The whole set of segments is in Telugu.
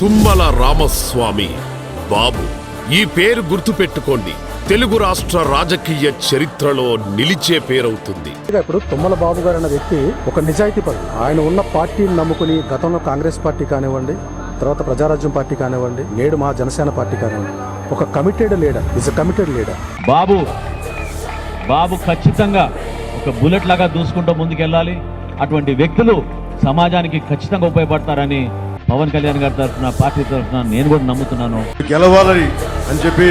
తుమ్మల రామస్వామి బాబు ఈ పేరు గుర్తుపెట్టుకోండి. తెలుగు రాష్ట్ర రాజకీయ చరిత్రలో నిలిచే పేరవుతుంది. ఇప్పుడు తుమ్మల బాబు గారు అన్న వ్యక్తి ఒక నిజాయితీ పరుడు. ఆయన ఉన్న పార్టీని నమ్ముకుని గతంలో కాంగ్రెస్ పార్టీ కానివ్వండి తర్వాత ప్రజారాజ్యం పార్టీ కానివ్వండి నేడు మా జనసేన పార్టీ కానివ్వండి ఒక committed leader is a committed leader Babu Babu ఖచ్చితంగా ఒక బుల్లెట్ లాగా దూసుకుంటూ ముందుకెళ్ళాలి. అటువంటి వ్యక్తులు సమాజానికి ఖచ్చితంగా ఉపయోగపడతారని పవన్ కళ్యాణ్ గారి తరఫున పార్టీ తరఫున నేను కూడా నమ్ముతున్నాను. గెలవాలని అని చెప్పి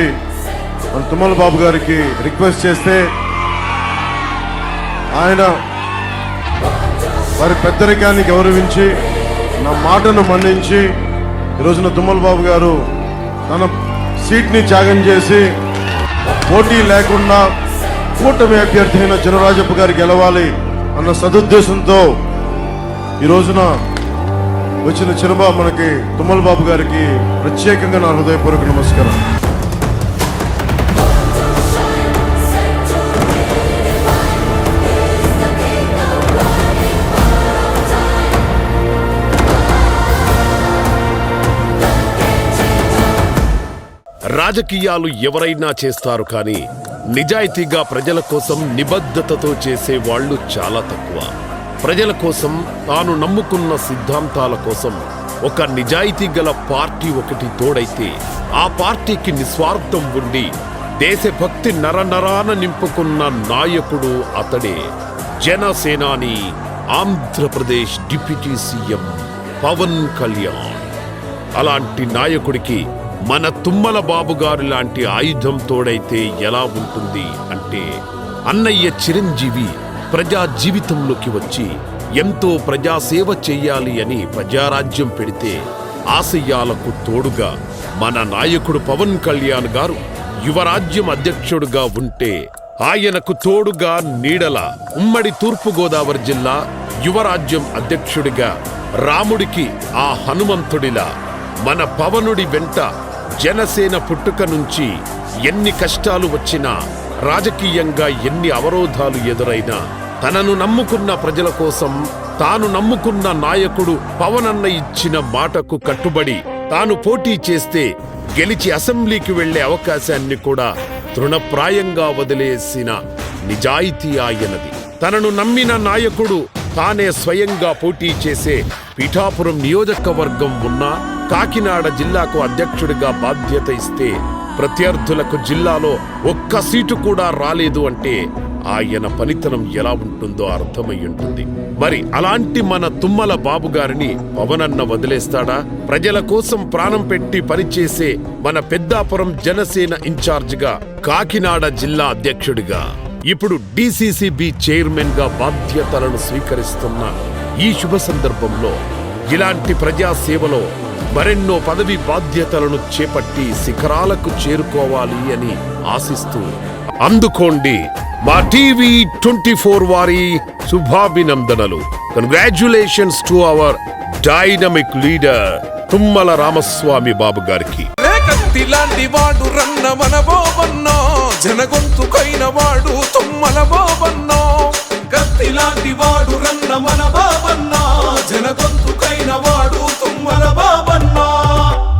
మన తుమ్మల బాబు గారికి రిక్వెస్ట్ చేస్తే ఆయన వారి పెద్దరికాన్ని గౌరవించి నా మాటను మన్నించి ఈ రోజున తుమ్మల బాబు గారు తన సీట్ని త్యాగం చేసి పోటీ లేకుండా కూటమి అభ్యర్థి అయిన చినరాజప్ప గారు గెలవాలి అన్న సదుద్దేశంతో ఈ రోజున వచ్చిన చిన్నబాబు మనకి తుమ్మల బాబు గారికి ప్రత్యేకంగా నా హృదయపూర్వక నమస్కారం. రాజకీయాలు ఎవరైనా చేస్తారు కానీ నిజాయితీగా ప్రజల కోసం నిబద్ధతతో చేసే వాళ్ళు చాలా తక్కువ. ప్రజల కోసం తాను నమ్ముకున్న సిద్ధాంతాల కోసం ఒక నిజాయితీ గల పార్టీ ఒకటి తోడైతే ఆ పార్టీకి నిస్వార్థం ఉండి దేశభక్తి నరనరాన నింపుకున్న నాయకుడు అతడే జనసేనాని ఆంధ్రప్రదేశ్ డిప్యూటీ సీఎం పవన్ కళ్యాణ్. అలాంటి నాయకుడికి మన తుమ్మల బాబు గారు లాంటి ఆయుధం తోడైతే ఎలా ఉంటుంది అంటే అన్నయ్య చిరంజీవి ప్రజా జీవితంలోకి వచ్చి ఎంతో ప్రజాసేవ చెయ్యాలి అని ప్రజారాజ్యం పెడితే ఆశయాలకు తోడుగా మన నాయకుడు పవన్ కళ్యాణ్ గారు యువరాజ్యం అధ్యక్షుడుగా ఉంటే ఆయనకు తోడుగా నీడల ఉమ్మడి తూర్పుగోదావరి జిల్లా యువరాజ్యం అధ్యక్షుడిగా రాముడికి ఆ హనుమంతుడిలా మన పవనుడి వెంట జనసేన పుట్టుక నుంచి ఎన్ని కష్టాలు వచ్చినా రాజకీయంగా ఎన్ని అవరోధాలు ఎదురైనా తనను నమ్ముకున్న ప్రజల కోసం తాను నమ్ముకున్న నాయకుడు పవనన్న ఇచ్చిన మాటకు కట్టుబడి తాను పోటీ చేస్తే గెలిచి అసెంబ్లీకి వెళ్ళే అవకాశాన్ని కూడా తృణప్రాయంగా వదిలేసిన నిజాయితీ ఆయనది. తనను నమ్మిన నాయకుడు తానే స్వయంగా పోటీ చేసే పిఠాపురం నియోజకవర్గం ఉన్నా కాకినాడ జిల్లాకు అధ్యక్షుడిగా బాధ్యత ఇస్తే ప్రత్యర్థులకు జిల్లాలో ఒక్క సీటు కూడా రాలేదు అంటే ఆయన పనితనం ఎలా ఉంటుందో అర్థమై ఉంటుంది. మరి అలాంటి మన తుమ్మల బాబు గారిని పవనన్న వదిలేస్తాడా? ప్రజల కోసం ప్రాణం పెట్టి పనిచేసే మన పెద్దాపురం జనసేన ఇన్ఛార్జిగా కాకినాడ జిల్లా అధ్యక్షుడిగా. ఇప్పుడు డిసిసిబి చైర్మన్గా బాధ్యతలను స్వీకరిస్తున్న ఈ శుభ సందర్భంలో ఇలాంటి ప్రజాసేవలో మరెన్నో పదవి బాధ్యతలను చేపట్టి శిఖరాలకు చేరుకోవాలి అని ఆశిస్తూ అందుకోండి మా టీవీ ట్వంటీ ఫోర్ వారి శుభాభినందనలు. Congratulations to our dynamic leader Tummala Ramaswamy Babu గారికి. రేకత్తిలాంటి వాడు రన్న బోబన్నో జనగొంతుకైన వాడు తుమ్మల బోబన్నో. కత్తిలాంటి వాడు రన్న మన